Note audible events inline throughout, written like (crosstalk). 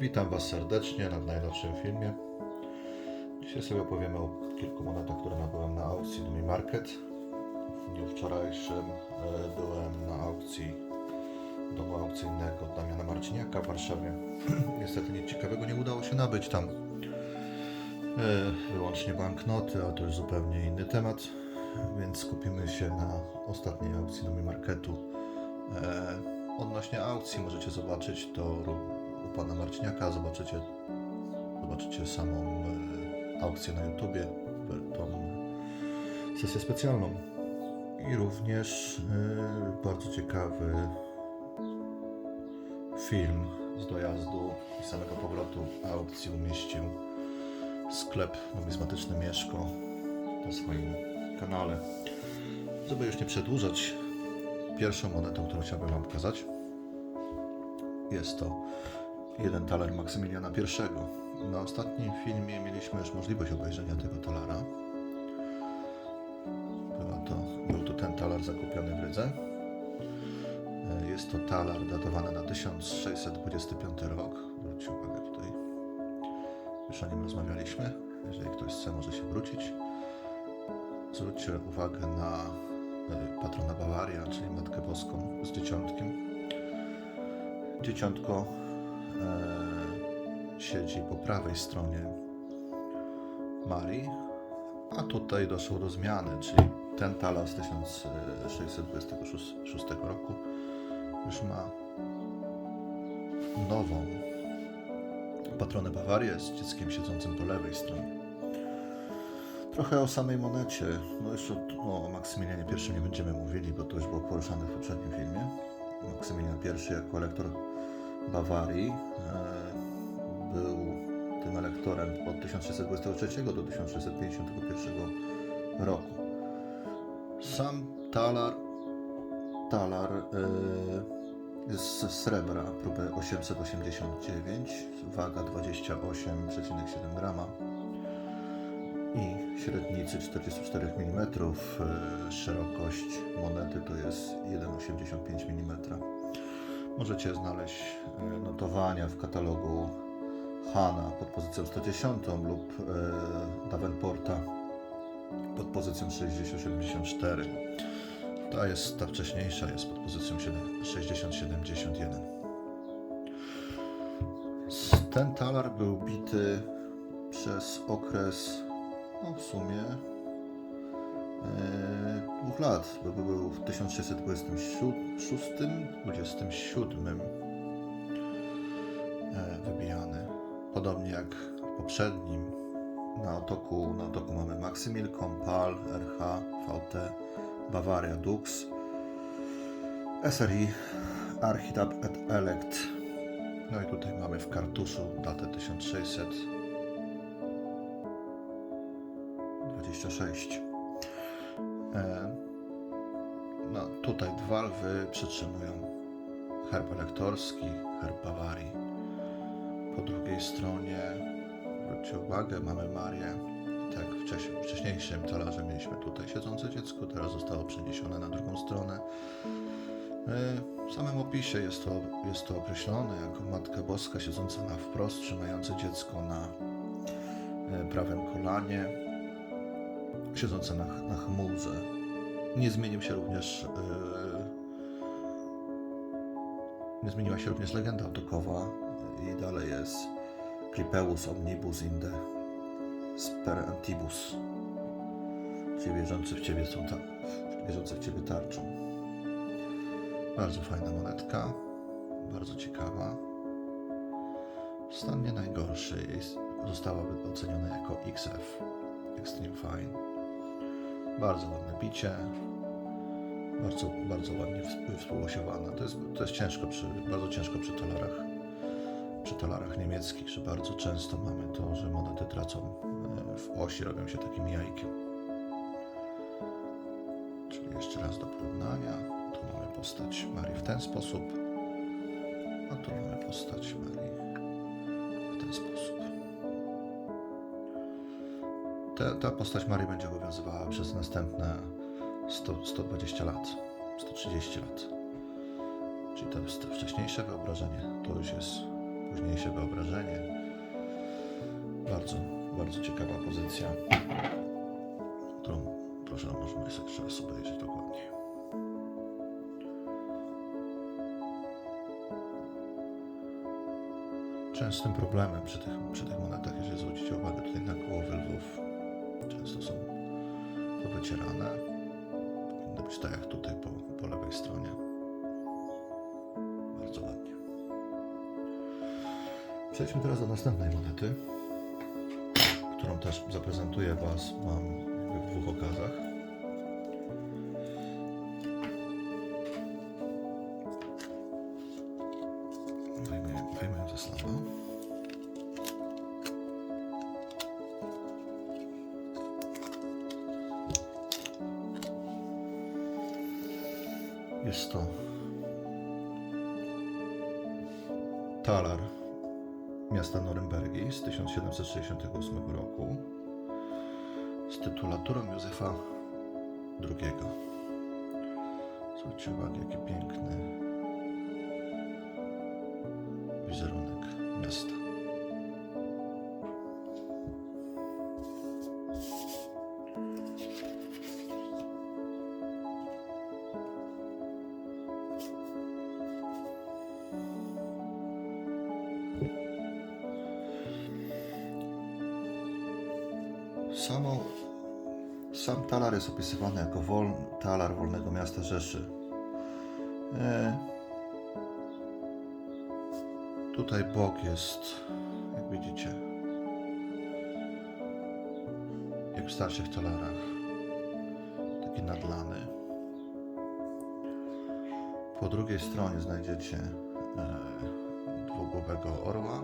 Witam Was serdecznie na najnowszym filmie. Dzisiaj sobie opowiemy o kilku monetach, które nabyłem na aukcji Dumi Market. W dniu wczorajszym e, byłem na aukcji domu aukcyjnego Damiana Marciniaka w Warszawie. (clears throat) Niestety nic ciekawego nie udało się nabyć tam. E, Wyłącznie banknoty, a to już zupełnie inny temat, więc skupimy się na ostatniej aukcji Dumi Marketu. E, Odnośnie aukcji możecie zobaczyć to pana Marciniaka, zobaczycie, zobaczycie samą e, aukcję na YouTubie, tą sesję specjalną. I również e, bardzo ciekawy film z dojazdu i samego powrotu aukcji umieścił sklep numizmatyczny Mieszko na swoim kanale. Żeby już nie przedłużać, pierwszą monetą, którą chciałbym Wam pokazać, jest to jeden taler Maksymiliana I. Na ostatnim filmie mieliśmy już możliwość obejrzenia tego talara. Była to, był to ten talar zakupiony w Rydze. E, Jest to talar datowany na 1625 rok. Zwróćcie uwagę tutaj. Już o nim rozmawialiśmy. Jeżeli ktoś chce, może się wrócić. Zwróćcie uwagę na e, patrona Bawaria, czyli Matkę Boską z dzieciątkiem. Dzieciątko e, siedzi po prawej stronie Marii, a tutaj doszło do zmiany, czyli ten talar z 1626 roku już ma nową patronę Bawarię z dzieckiem siedzącym po lewej stronie. Trochę o samej monecie. No jeszcze o, o Maksymilianie I nie będziemy mówili, bo to już było poruszane w poprzednim filmie. Maksymilian I jako elektor Bawarii e, był tym elektorem od 1623 do 1651 roku. Sam talar, talar e, ze srebra, próbę 889, waga 28,7 grama i średnicy 44 mm. e, Szerokość monety to jest 1,85 mm. Możecie znaleźć e, notowania w katalogu Hana pod pozycją 110 lub e, Davenporta pod pozycją 6074. Ta jest, ta wcześniejsza jest pod pozycją 7 6071. Ten talar był bity przez okres no w sumie dwóch lat, bo był w 1626-27 e, wybijany. Podobnie jak w poprzednim. Na otoku, na otoku mamy Maximil, Compal, RH, VT, Bavaria Dux, SRI, Architab et Elect. No i tutaj mamy w kartuszu datę 1600. 26. E, no, tutaj dwa lwy przytrzymują herb elektorski, herb Bawarii. Po drugiej stronie, zwróćcie uwagę, mamy Marię. Tak, w wcześniejszym talarze mieliśmy tutaj siedzące dziecko, teraz zostało przeniesione na drugą stronę. E, W samym opisie jest to, jest to określone jako Matka Boska siedząca na wprost, trzymające dziecko na e, prawym kolanie siedzące na, na chmurze. Nie zmienił się również. Yy, nie zmieniła się również legenda otokowa i dalej jest Clipeus omnibus inde sperantibus. Czyli wierzący w ciebie są ta, wierzący w ciebie tarczą. Bardzo fajna monetka, bardzo ciekawa. Stan nie najgorszy, jest, została oceniona jako XF, Extreme Fine. Bardzo ładne bicie. Bardzo, bardzo ładnie ws- współosiowane. To jest, to jest ciężko przy, bardzo ciężko przy talarach, przy talarach niemieckich, że bardzo często mamy to, że monety tracą e, w osi, robią się takim jajkiem. Czyli jeszcze raz do porównania. Tu mamy postać Marii w ten sposób, a tu mamy postać Marii w ten sposób. Ta, ta postać Marii będzie obowiązywała przez następne 100, 120 lat, 130 lat. Czyli to jest to wcześniejsze wyobrażenie, to już jest późniejsze wyobrażenie. Bardzo, bardzo ciekawa pozycja, którą proszę, możemy sobie jeszcze raz obejrzeć dokładniej. Częstym problemem przy tych, przy tych monetach, jeżeli zwrócicie uwagę tutaj na głowy lwów, powycierane. Powinno być tak jak tutaj po, po lewej stronie. Bardzo ładnie. Przejdźmy teraz do następnej monety, którą też zaprezentuję Was jakby w dwóch okazach. Jest to talar miasta Norymbergi z 1768 roku z tytulaturą Józefa II. Zwróćcie uwagę, jaki piękny Sam talar jest opisywany jako wol, talar wolnego miasta Rzeszy. E, tutaj bok jest, jak widzicie, jak w starszych talarach, taki nadlany. Po drugiej stronie znajdziecie e, dwugłowego orła.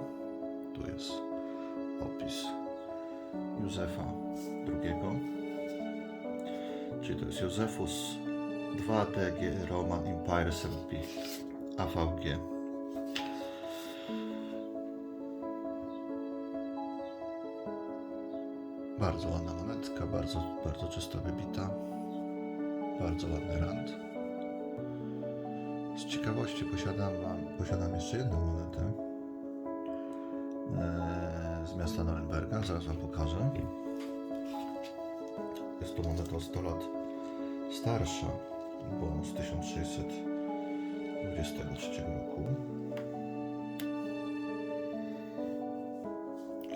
Tu jest opis Józefa II. Czyli to jest Józefus 2DG Roman Empire SLP AVG. Bardzo ładna monetka, bardzo, bardzo czysto wybita. Bardzo ładny rand. Z ciekawości posiadam, posiadam jeszcze jedną monetę z miasta Norymberga, zaraz Wam pokażę. Jest to moneta o 100 lat starsza, bo z 1623 roku.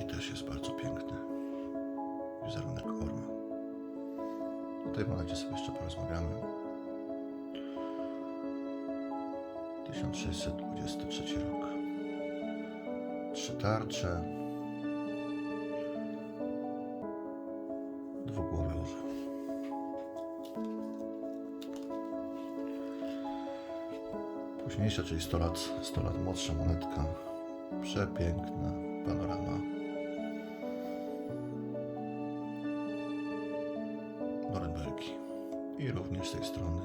I też jest bardzo piękny wizerunek orła. O tej monecie sobie jeszcze porozmawiamy. 1623 rok. Trzy tarcze. Dwugłowy orzeł. Późniejsza, czyli 100 lat, 100 lat młodsza monetka. Przepiękna panorama. Norymbergi. I również z tej strony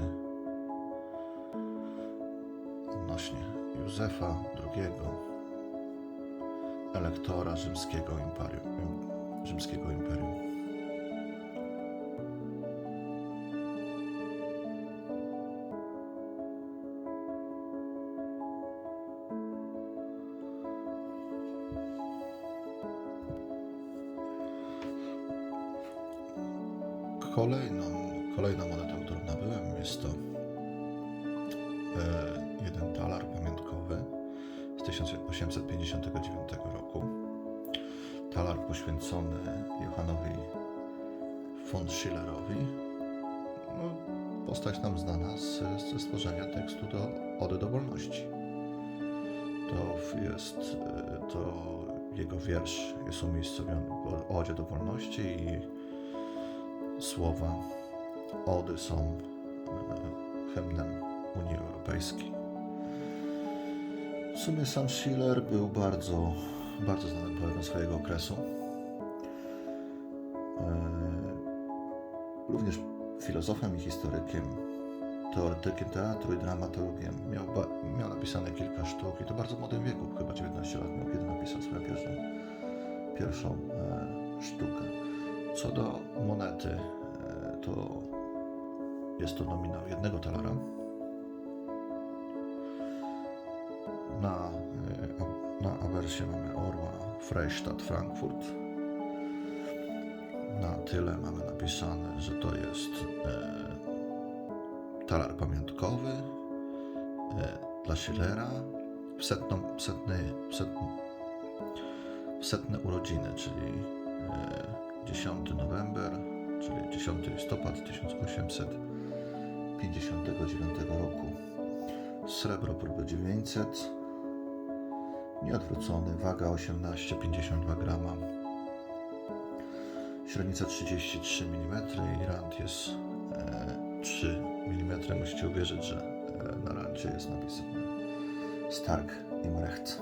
odnośnie Józefa II, elektora rzymskiego imperium. Rzymskiego imperium. Kolejną, kolejną monetą, którą nabyłem, jest to e, jeden talar z 1859 roku. Talar poświęcony Johannowi von Schillerowi. No, postać nam znana z, ze stworzenia tekstu do Ody do Wolności. To jest e, to jego wiersz jest umiejscowiony w Odzie do Wolności i słowa Ody są e, hymnem Unii Europejskiej. Sumie sam Schiller był bardzo, bardzo znanym poetą swojego okresu. E, Również filozofem i historykiem, teoretykiem teatru i dramaturgiem. Miał, miał napisane kilka sztuk i to w bardzo młodym wieku, chyba 19 lat miał, kiedy napisał swoją pierwszą, pierwszą e, sztukę. Co do monety, e, to jest to nominał jednego talara. Na, e, na awersie mamy orła Freistadt Frankfurt. Na tyle mamy napisane, że to jest e, talar pamiątkowy e, dla Schillera w, setną, setny, w, setny, w setne urodziny, czyli e, 10 november, czyli 10 listopad 1859 roku. Srebro próby 900, nieodwrócony, waga 18,52 grama, średnica 33 mm i rand jest e, 3 mm. Musicie uwierzyć, że e, na randzie jest napisane Stark im Recht.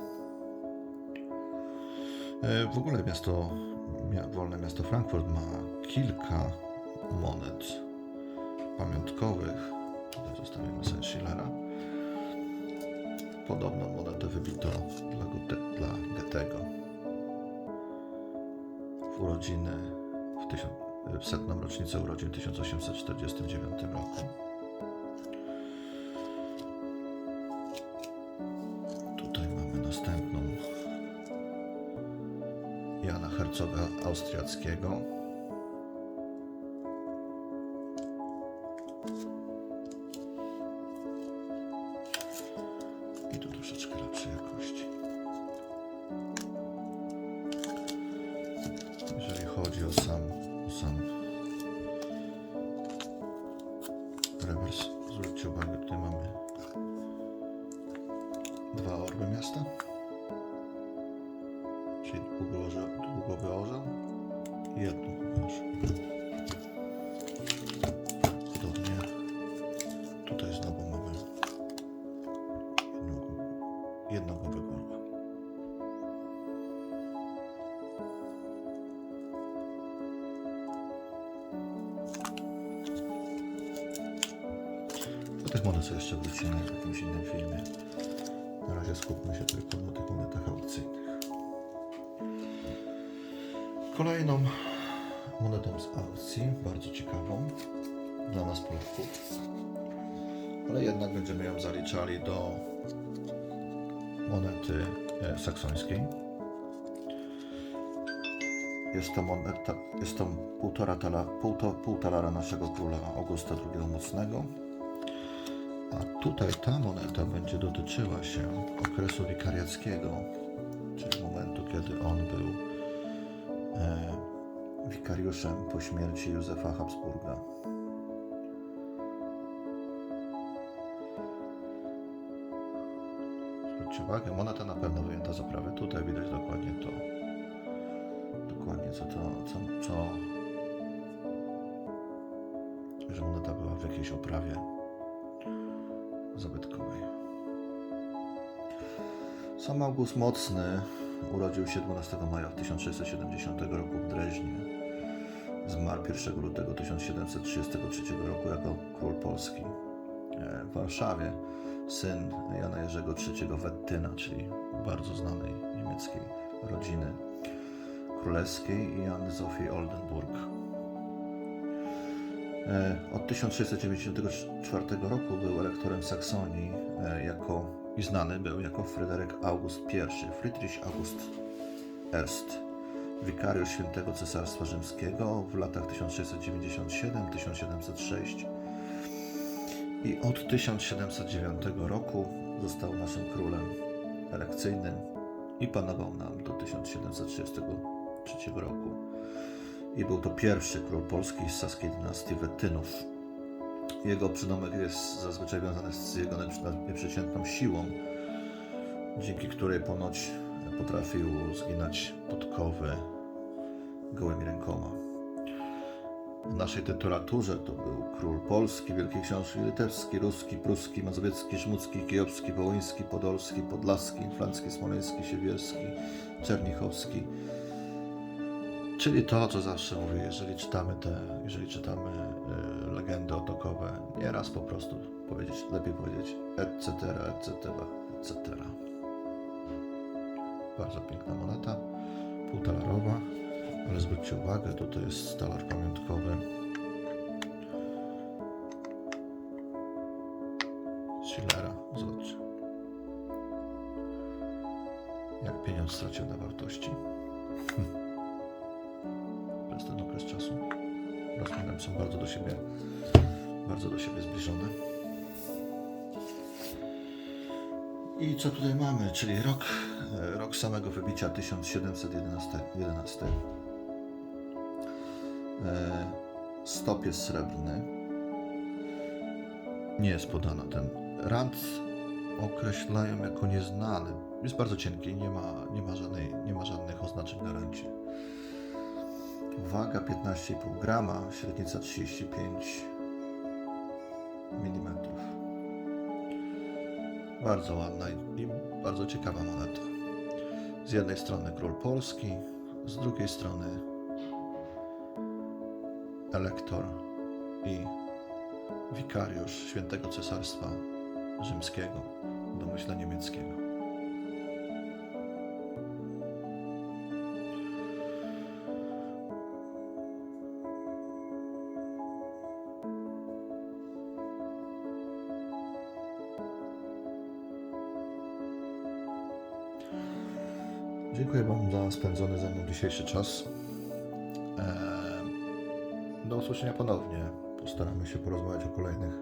E, w ogóle miasto, mia, wolne miasto Frankfurt ma kilka monet pamiątkowych. Tutaj zostawimy sobie Schillera. Podobną monetę wybito dla, dla Goethego w urodziny, w, w setną rocznicę urodzin w 1849 roku. Tutaj mamy następną Jana Hercoga Austriackiego. Czyli długowy, orzeł i jednogłowy orzeł. Podobnie tutaj znowu mamy jednogłowy- orła. Do tych monet jeszcze wrócimy w jakimś innym filmie. Na razie skupmy się tylko na tych monetach aukcyjnych. Kolejną monetą z aukcji, bardzo ciekawą dla nas Polaków, ale jednak będziemy ją zaliczali do monety e, saksońskiej. Jest to moneta, jest to półtora, tala, pół, pół talara naszego króla Augusta II Mocnego. A tutaj ta moneta będzie dotyczyła się okresu wikariackiego, czyli momentu, kiedy on był wikariuszem po śmierci Józefa Habsburga. Zwróćcie uwagę, moneta na pewno wyjęta z oprawy. Tutaj widać dokładnie to, dokładnie co to, co, co że moneta była w jakiejś oprawie zabytkowej. Sam August Mocny urodził się 12 maja 1670 roku w Dreźnie. Zmarł 1 lutego 1733 roku jako król Polski. E, W Warszawie syn Jana Jerzego III Wettyna, czyli bardzo znanej niemieckiej rodziny królewskiej i Anny Zofii Oldenburg. E, Od 1694 roku był elektorem Saksonii e, jako, i znany był jako Fryderyk August I, Friedrich August Erst, wikariusz świętego Cesarstwa Rzymskiego w latach 1697-1706 i od 1709 roku został naszym królem elekcyjnym i panował nam do 1733 roku i był to pierwszy król Polski z saskiej dynastii Wettynów. Jego przydomek jest zazwyczaj wiązany z jego nieprzeciętną siłą, dzięki której ponoć potrafił zginać podkowy gołymi rękoma. W naszej tytulaturze to był król polski, wielki książę litewski, ruski, pruski, mazowiecki, szmucki, kijowski, wołyński, podolski, podlaski, inflancki, smoleński, siewierski, czernichowski. Czyli to, co zawsze mówię, jeżeli czytamy te, jeżeli czytamy y, legendy otokowe, nieraz po prostu powiedzieć, lepiej powiedzieć etc., etc., etc. Bardzo piękna moneta, półtalarowa, ale zwróćcie uwagę, tutaj jest talar pamiątkowy. Schillera, zobaczcie. Jak pieniądz stracił na wartości. (laughs) Przez ten okres czasu. Rozmiarem są bardzo do siebie, bardzo do siebie zbliżone. I co tutaj mamy? Czyli rok, e, rok samego wybicia 1711. 11. E, Stop jest srebrny. Nie jest podano ten rand określają jako nieznany. Jest bardzo cienki, nie ma, nie ma, żadnej, nie ma żadnych oznaczeń na rancie. Waga 15,5 grama, średnica 35 mm. Bardzo ładna i, bardzo ciekawa moneta. Z jednej strony król Polski, z drugiej strony elektor i wikariusz świętego cesarstwa rzymskiego, domyśle niemieckiego. Dziękuję Wam za spędzony ze mną dzisiejszy czas. Eee, Do usłyszenia ponownie. Postaramy się porozmawiać o kolejnych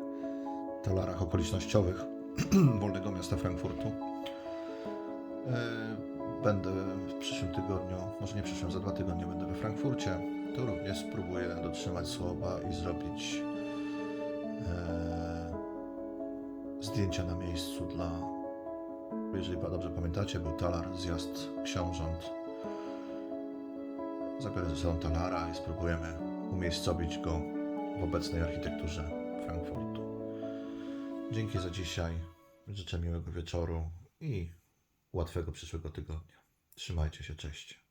talarach okolicznościowych (clears throat) Wolnego Miasta Frankfurtu. Eee, Będę w przyszłym tygodniu, może nie przyszłym, za dwa tygodnie będę we Frankfurcie. To również spróbuję dotrzymać słowa i zrobić eee, zdjęcia na miejscu dla jeżeli dobrze pamiętacie, był talar, zjazd książąt. Zabiorę ze sobą talara i spróbujemy umiejscowić go w obecnej architekturze Frankfurtu. Dzięki za dzisiaj. Życzę miłego wieczoru i łatwego przyszłego tygodnia. Trzymajcie się, cześć.